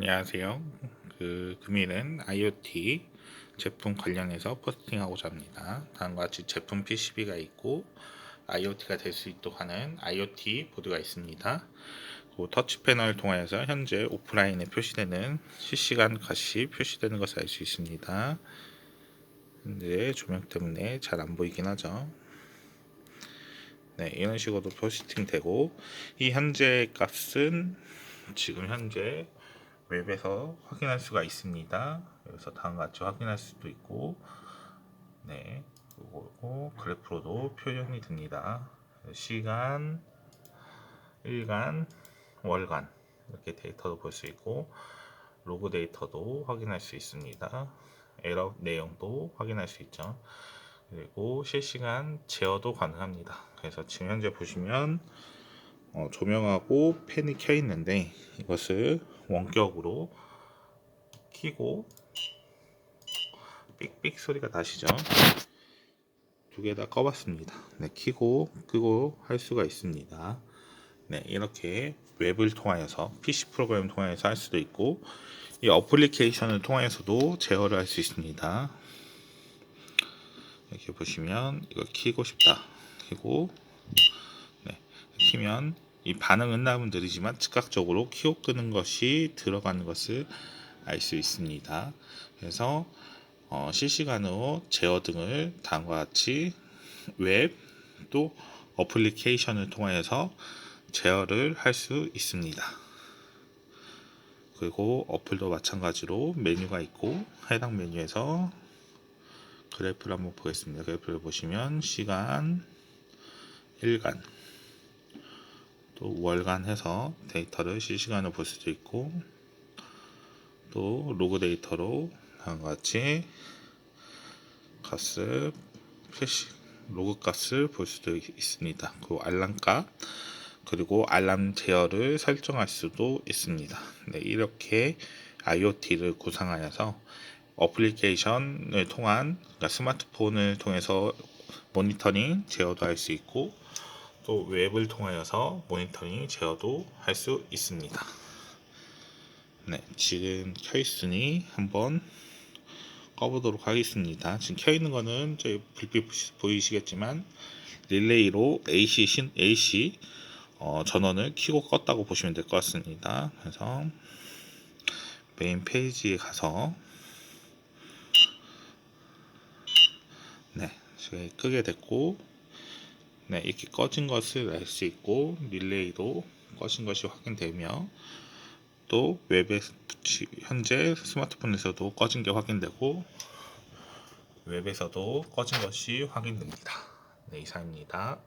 안녕하세요. 그 금일은 IoT 제품 관련해서 포스팅하고자 합니다. 다음과 같이 제품 PCB가 있고 IoT가 될 수 있도록 하는 IoT 보드가 있습니다. 그 터치 패널을 통하여서 현재 오프라인에 표시되는 실시간 값이 표시되는 것을 알 수 있습니다. 근데 조명 때문에 잘 안 보이긴 하죠. 네, 이런 식으로 포스팅 되고 이 현재 값은 지금 현재 웹에서 확인할 수가 있습니다. 여기서 다음과 같이 확인할 수도 있고, 네, 그리고 그래프로도 표현이 됩니다. 시간, 일간, 월간 이렇게 데이터도 볼 수 있고, 로그 데이터도 확인할 수 있습니다. 에러 내용도 확인할 수 있죠. 그리고 실시간 제어도 가능합니다. 그래서 지금 현재 보시면 어, 조명하고 팬이 켜 있는데 이것을 원격으로 키고 삑삑 소리가 나시죠? 두 개 다 꺼봤습니다. 네, 키고 끄고 할 수가 있습니다. 네, 이렇게 웹을 통하여서 PC 프로그램을 통하여서 할 수도 있고 이 어플리케이션을 통하여서도 제어를 할 수 있습니다. 이렇게 보시면 이걸 키고 싶다. 키고 네, 키면 이 반응은 나면 느리지만 즉각적으로 키고 끄는 것이 들어가는 것을 알 수 있습니다. 그래서 어, 실시간으로 제어 등을 다음과 같이 웹 또 어플리케이션을 통하여서 제어를 할 수 있습니다. 그리고 어플도 마찬가지로 메뉴가 있고 해당 메뉴에서 그래프를 한번 보겠습니다. 그래프를 보시면 시간, 일간, 또 월간 해서 데이터를 실시간으로 볼 수도 있고 또 로그 데이터로 다음과 같이 값을 표시 로그 값을 볼 수도 있습니다. 그 알람 값 그리고 알람 제어를 설정할 수도 있습니다. 네, 이렇게 IoT를 구상하여서 어플리케이션을 통한 그러니까 스마트폰을 통해서 모니터링 제어도 할 수 있고 또 웹을 통하여서 모니터링 제어도 할 수 있습니다. 네, 지금 켜 있으니 한번 꺼보도록 하겠습니다. 지금 켜 있는 거는 저희 불빛 보이시겠지만 릴레이로 AC 신 AC 어, 전원을 켜고 껐다고 보시면 될 것 같습니다. 그래서 메인 페이지에 가서 네, 지금 끄게 됐고 네, 이렇게 꺼진 것을 알 수 있고 릴레이로 꺼진 것이 확인되며 또 웹에 현재 스마트폰에서도 꺼진 게 확인되고 웹에서도 꺼진 것이 확인됩니다. 네, 이상입니다.